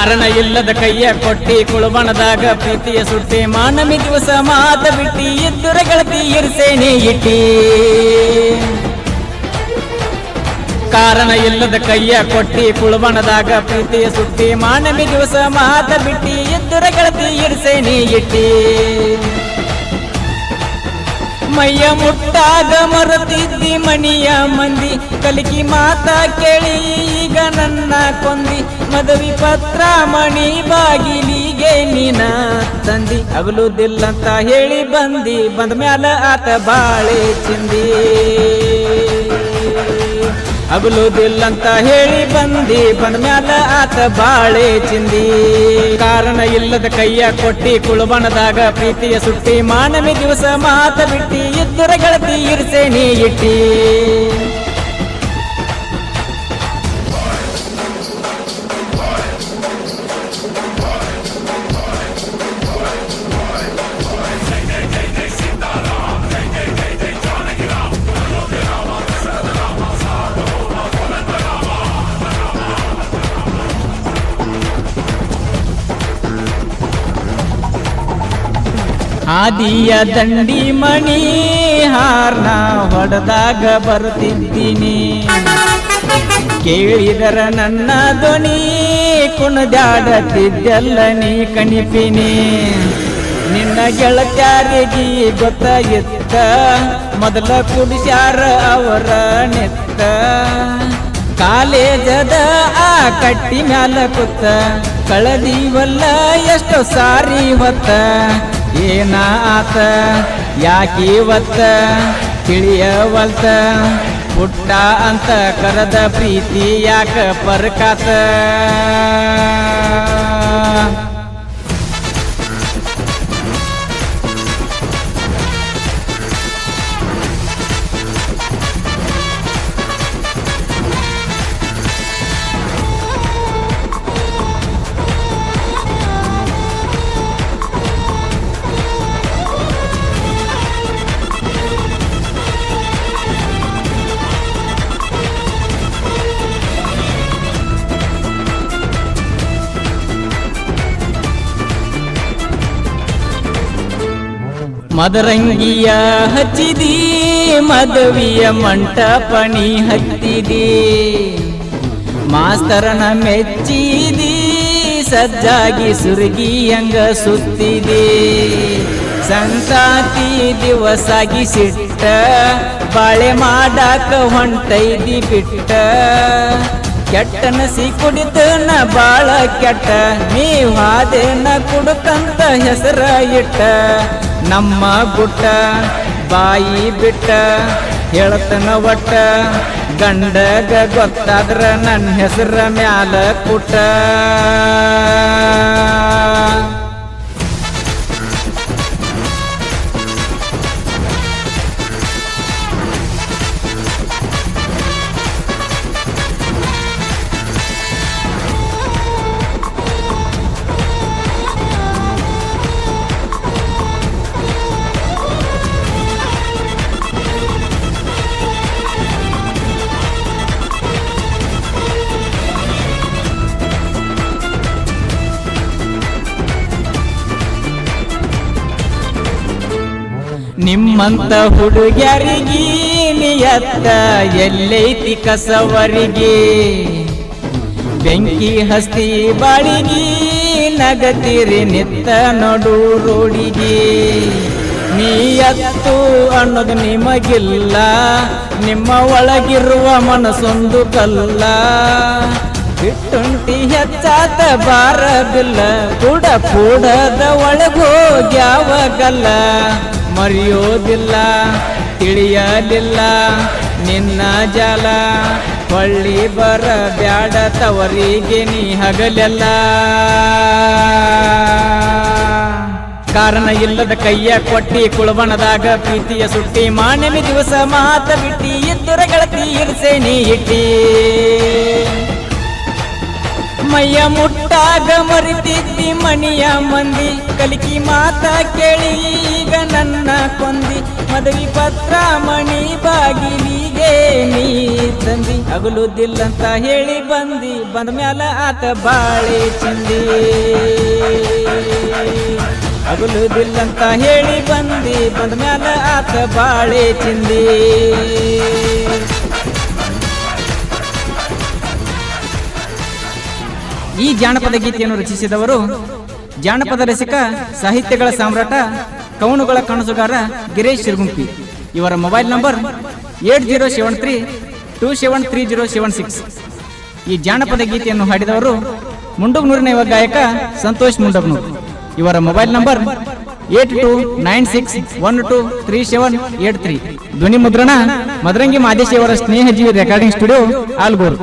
ಕಾರಣ ಇಲ್ಲದ ಕೈಯ ಕೊಟ್ಟಿ ಕುಳುಬಣದಾಗ ಪ್ರೀತಿಯ ಸುಟ್ಟಿ ಮಾನಮಿ ದಿವಸ ಮಾತ ಬಿಟ್ಟಿ ಇದ್ದುರ ಗೆಳತಿ ಇರ್ಸೇನಿ ಇಟ್ಟಿ ಕಾರಣ ಇಲ್ಲದ ಕೈಯ ಕೊಟ್ಟಿ ಕುಳುಬಣದಾಗ ಪ್ರೀತಿಯ ಸುಟ್ಟಿ ಮಾನಮಿ ದಿವಸ ಮಾತ ಬಿಟ್ಟಿ ಇದ್ದುರ ಗೆಳತಿ ಇರ್ಸೇನಿ ಇಟ್ಟಿ ಮೈಯ ಮುಟ್ಟಾಗ ಮರತಿದ್ದಿ ಮಣಿಯ ಮಂದಿ. ಕಲಿಕಿ ಮಾತ ಕೇಳಿ, ಈಗ ನನ್ನ ಕೊಂದಿ. ಮದುವೆ ಪತ್ರ ಮಣಿ ಬಾಗಿಲಿಗೆ ನೀನ ತಂದಿ. ಅಗಲುದಿಲ್ಲಂತ ಹೇಳಿ ಬಂದಿ. ಬಂದ ಮ್ಯಾಲ ಆತ ಬಾಳೆ ಚಿಂದಿ. ಅಗಲುದಿಲ್ಲಂತ ಹೇಳಿ ಬಂದಿ, ಬಂದ ಮ್ಯಾಲ ಆತ ಬಾಳೆ ಚಿಂದಿ. ಕಾರಣ ಇಲ್ಲದ ಕೈಯ ಕೊಟ್ಟಿ ಕುಳುಬಣದಾಗ ಪ್ರೀತಿಯ ಸುಟ್ಟಿ, ಮಾನವಿ ದಿವಸ ಮಾತ ಬಿಟ್ಟಿ, ಇದ್ದುರ ಗೆಳತಿ ಇರ್ಸೇನಿ ಇಟ್ಟಿ. ಆದಿಯ ದಂಡಿ ಮಣಿ ಹಾರ್ನ ಹೊಡೆದಾಗ ಬರುತ್ತಿದ್ದೀನಿ. ಕೇಳಿದರ ನನ್ನ ಧ್ವನಿ ಕುಣದಾಡತಿದ್ದೆಲ್ಲ ನೀ ಕಣಿಪಿನಿ. ನಿನ್ನ ಗೆಳತ್ಯಾರಿಗೆ ಗೊತ್ತಾಗಿತ್ತ ಮೊದಲ ಕುಡಿಸ್ಯಾರ ಅವರ ನೆತ್ತ. ಕಾಲೇಜದ ಆ ಕಟ್ಟಿ ಮ್ಯಾಲ ಕುತ್ತ ಕಳದಿವಲ್ಲ ಎಷ್ಟು ಸಾರಿ ಹೊತ್ತ. ಏನ ಯಾಕಿವತ್ತ ಯಾಕೀವತ್ತ ತಿಳಿಯವಲ್ತ? ಪುಟ್ಟ ಅಂತ ಕರದ ಪ್ರೀತಿ ಯಾಕ ಪರ್ಕಾತ? ಮದರಂಗಿಯ ಹಚ್ಚಿದಿ, ಮದವಿಯ ಮಂಟಪಣಿ ಹತ್ತಿದಿ. ಮಾಸ್ತರನ ಮೆಚ್ಚಿದಿ, ಸಜ್ಜಾಗಿ ಸುರುಗಿ ಅಂಗ ಸುತ್ತಿದಿ. ಸಂಕ್ರಾಂತಿ ದಿವಸಾಗಿ ಸಿಟ್ಟ, ಬಾಳೆ ಮಾಡಾಕ ಹೊಂಟೈದಿ ಬಿಟ್ಟ. ಕೆಟ್ಟನಸಿ ಕುಡಿತನ ಬಾಳ ಕೆಟ್ಟ ನೀವಾದೇನ ಕುಡುಕಂತ ಹೆಸರ ಇಟ್ಟ. ನಮ್ಮ ಗುಟ್ಟ ಬಾಯಿ ಬಿಟ್ಟ ಹೇಳತನ ಒಟ್ಟ ಗಂಡಗ ಗೊತ್ತಾದ್ರ ನನ್ನ ಹೆಸರ ಮ್ಯಾಲ ಕುಟ್ಟ. ನಿಮ್ಮಂತ ಹುಡುಗ್ಯಾರಿಗಿ ನಿಯತ್ತ ಎಲ್ಲೈತಿ ಕಸವರಿಗೆ. ಬೆಂಕಿ ಹಸ್ತಿ ಬಾಳಿಗೆ ನಗತಿರಿ ನಿತ್ತ ನಡು ರೋಡಿಗೆ. ನೀಯತ್ತು ಅನ್ನೋದು ನಿಮಗಿಲ್ಲ, ನಿಮ್ಮ ಒಳಗಿರುವ ಮನಸ್ಸೊಂದು ಕಲ್ಲ. ಬಿಟ್ಟುಂಟಿ ಹೆಚ್ಚಾತ ಬಾರ ಬಿಲ್ಲ, ಕೂಡ ಕೂಡದ ಒಳಗೋಗ್ಯಾವಗಲ್ಲ ಮರೆಯೋದಿಲ್ಲ, ತಿಳಿಯಲಿಲ್ಲ. ನಿನ್ನ ಜಾಲ ಹೊಳ್ಳಿ ಬರ ಬ್ಯಾಡ ತವರಿಗೆ ನೀ ಹಗಲೆಲ್ಲ. ಕಾರಣ ಇಲ್ಲದ ಕೈಯ ಕೊಟ್ಟಿ ಕುಳಬಣದಾಗ ಪ್ರೀತಿಯ ಸುಟ್ಟಿ ಮಾನವಿ ದಿವಸ ಮಾತ ಬಿಟ್ಟಿ, ಇದ್ದುರ ಗೆಳತಿ ನೀ ಇಟ್ಟಿ. ಮೈಯ ಮುಟ್ಟಾಗ ಮರಿತಿದ್ದಿ ಮಣಿಯ ಮಂದಿ, ಕಲಿಕಿ ಮಾತ ಕೇಳಿ ಕೊಂದಿ ಮದುವೆ ಪತ್ರ ಮಣಿ ಬಾಗಿಲಿಗೆ ನೀ ತಂದಿ. ಅಗಲುದಿಲ್ಲಂತ ಹೇಳಿ ಬಂದಿ, ಬಂದ ಮ್ಯಾಲ ಆತ ಬಾಳೆ ಚಿಂದಿ. ಅಗಲುದಿಲ್ಲಂತ ಹೇಳಿ ಬಂದಿ, ಬಂದ ಮ್ಯಾಲ ಆತ ಬಾಳೆ ಚಿಂದಿ. ಈ ಜಾನಪದ ಗೀತೆಯನ್ನು ರಚಿಸಿದವರು ಜಾನಪದ ರಸಿಕ ಸಾಹಿತ್ಯಗಳ ಸಾಮ್ರಾಟ ಕವನುಗಳ ಕನಸುಗಾರ ಗಿರೀಶ್ ಶಿರ್ಗುಂಪಿ ಇವರ mobile number eight zero seven three two seven three zero seven six. ಈ ಜಾನಪದ ಗೀತೆಯನ್ನು ಹಾಡಿದವರು ಮುಂಡಗ್ನೂರಿನ ಯುವ ಗಾಯಕ ಸಂತೋಷ್ ಮುಂಡಗ್ನೂರ್. ಇವರ mobile number eight two nine six one two three seven eight three. ಧ್ವನಿ ಮುದ್ರಣ ಮದರಂಗಿ ಮಾದೇಶಿ ಅವರ ಸ್ನೇಹಜೀವಿ ರೆಕಾರ್ಡಿಂಗ್ ಸ್ಟುಡಿಯೋ, ಆಲ್ಗೂರು.